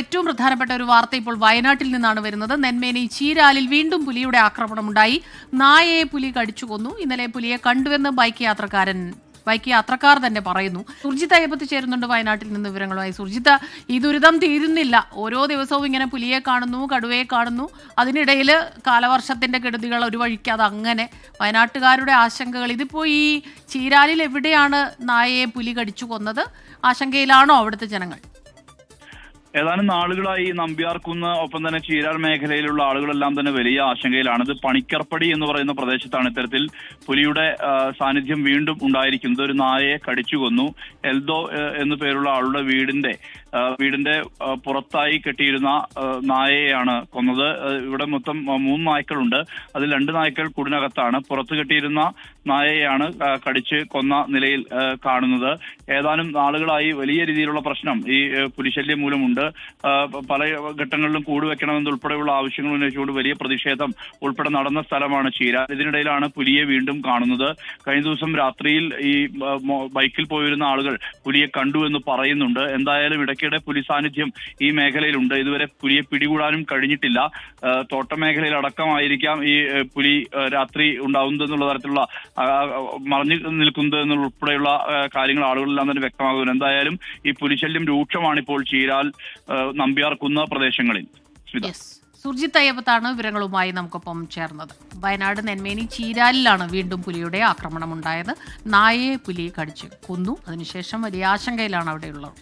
ഏറ്റവും പ്രധാനപ്പെട്ട ഒരു വാർത്ത ഇപ്പോൾ വയനാട്ടിൽ നിന്നാണ് വരുന്നത്. നെന്മേനി ചീരാലിൽ വീണ്ടും പുലിയുടെ ആക്രമണമുണ്ടായി. നായയെ പുലി കടിച്ചു കൊന്നു. ഇന്നലെ പുലിയെ കണ്ടുവെന്ന് ബൈക്ക് യാത്രക്കാരൻ ബൈക്ക് യാത്രക്കാർ തന്നെ പറയുന്നു. സുർജിത അയ്യപ്പത്ത് ചേരുന്നുണ്ട് വയനാട്ടിൽ നിന്ന് വിവരങ്ങളുമായി. സുർജിത ഈ ദുരിതം തീരുന്നില്ല. ഓരോ ദിവസവും ഇങ്ങനെ പുലിയെ കാണുന്നു കടുവയെ കാണുന്നു. അതിനിടയിൽ കാലവർഷത്തിന്റെ കെടുതികൾ ഒരു വഴിക്കാതെ അങ്ങനെ വയനാട്ടുകാരുടെ ആശങ്കകൾ. ഇതിപ്പോൾ ഈ ചീരാലിൽ എവിടെയാണ് നായയെ പുലി കടിച്ചു കൊന്നത്? ആശങ്കയിലാണോ അവിടുത്തെ ജനങ്ങൾ? ഏതാനും നാളുകളായി നമ്പ്യാർക്കുന്ന് ഒപ്പം തന്നെ ചീരാർ മേഖലയിലുള്ള ആളുകളെല്ലാം തന്നെ വലിയ ആശങ്കയിലാണ്. ഇത് പണിക്കർപ്പടി എന്ന് പറയുന്ന പ്രദേശത്താണ് ഇത്തരത്തിൽ പുലിയുടെ സാന്നിധ്യം വീണ്ടും ഉണ്ടായിരിക്കുന്നത്. ഒരു നായയെ കടിച്ചു കൊന്നു എൽദോ എന്നു പേരുള്ള ആളുടെ വീടിന്റെ വീടിന്റെ പുറത്തായി കെട്ടിയിരുന്ന നായയെയാണ് കൊന്നത്. ഇവിടെ മൊത്തം മൂന്ന് നായ്ക്കളുണ്ട്. അതിൽ രണ്ട് നായ്ക്കൾ കൂടിനകത്താണ്. പുറത്ത് കെട്ടിയിരുന്ന നായയെയാണ് കടിച്ച് കൊന്ന നിലയിൽ കാണുന്നത്. ഏതാനും നാളുകളായി വലിയ രീതിയിലുള്ള പ്രശ്നം ഈ പുലിശല്യം മൂലമുണ്ട്. ആ, പല ഘട്ടങ്ങളിലും കൂട് വെക്കണമെന്നുൾപ്പെടെയുള്ള ആവശ്യങ്ങൾ ഉന്നയിച്ചുകൊണ്ട് വലിയ പ്രതിഷേധം ഉൾപ്പെടെ നടന്ന സ്ഥലമാണ് ചീര. ഇതിനിടയിലാണ് പുലിയെ വീണ്ടും കാണുന്നത്. കഴിഞ്ഞ ദിവസം രാത്രിയിൽ ഈ ബൈക്കിൽ പോയിരുന്ന ആളുകൾ പുലിയെ കണ്ടു എന്ന് പറയുന്നുണ്ട്. എന്തായാലും ഇടയ്ക്കിടെ പുലി സാന്നിധ്യം ഈ മേഖലയിലുണ്ട്. ഇതുവരെ പുലിയെ പിടികൂടാനും കഴിഞ്ഞിട്ടില്ല. തോട്ട മേഖലയിൽ അടക്കമായിരിക്കാം ഈ പുലി രാത്രി ഉണ്ടാവുന്നത് എന്നുള്ള തരത്തിലുള്ള മറഞ്ഞു നിൽക്കുന്നത് എന്നുൾപ്പെടെയുള്ള കാര്യങ്ങൾ ആളുകളെല്ലാം തന്നെ വ്യക്തമാകുന്നു എന്തായാലും ഈ പുലിശല്യം രൂക്ഷമാണിപ്പോൾ ചീരാൽ. ആ, നമ്പ്യാർ കുന്ന പ്രദേശങ്ങളിൽ യെസ് അയ്യപ്പത്താണ് വിവരങ്ങളുമായി നമുക്കൊപ്പം ചേർന്നത്. വയനാട് നെന്മേനി ചീരാലിലാണ് വീണ്ടും പുലിയുടെ ആക്രമണം ഉണ്ടായത് നായയെ പുലി കടിച്ച് കൊന്നു. അതിനുശേഷം വലിയ ആശങ്കയിലാണ് അവിടെയുള്ളവർ